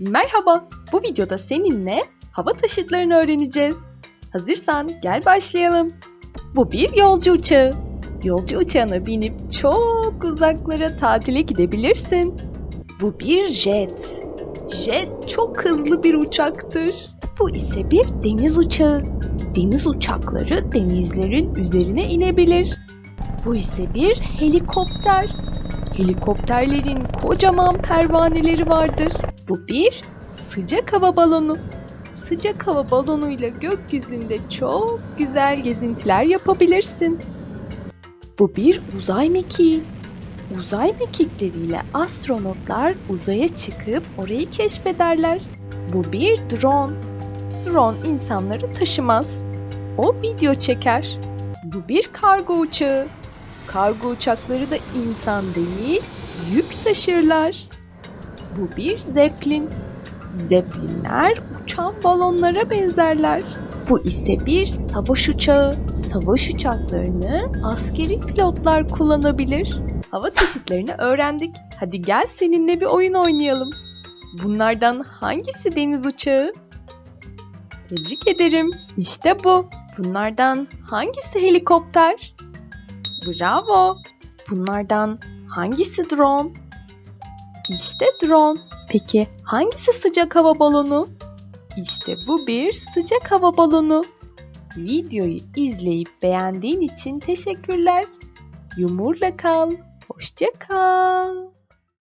Merhaba, bu videoda seninle hava taşıtlarını öğreneceğiz. Hazırsan gel başlayalım. Bu bir yolcu uçağı. Yolcu uçağına binip çok uzaklara tatile gidebilirsin. Bu bir jet. Jet çok hızlı bir uçaktır. Bu ise bir deniz uçağı. Deniz uçakları denizlerin üzerine inebilir. Bu ise bir helikopter. Helikopterlerin kocaman pervaneleri vardır. Bu bir sıcak hava balonu. Sıcak hava balonuyla gökyüzünde çok güzel gezintiler yapabilirsin. Bu bir uzay mekiği. Uzay mekikleriyle astronotlar uzaya çıkıp orayı keşfederler. Bu bir drone. Drone insanları taşımaz. O video çeker. Bu bir kargo uçağı. Kargo uçakları da insan değil, yük taşırlar. Bu bir zeplin. Zeplinler uçan balonlara benzerler. Bu ise bir savaş uçağı. Savaş uçaklarını askeri pilotlar kullanabilir. Hava taşıtlarını öğrendik. Hadi gel seninle bir oyun oynayalım. Bunlardan hangisi deniz uçağı? Tebrik ederim. İşte bu. Bunlardan hangisi helikopter? Bravo. Bunlardan hangisi drone? İşte drone. Peki hangisi sıcak hava balonu? İşte bu bir sıcak hava balonu. Videoyu izleyip beğendiğin için teşekkürler. Yumurla kal. Hoşça kal.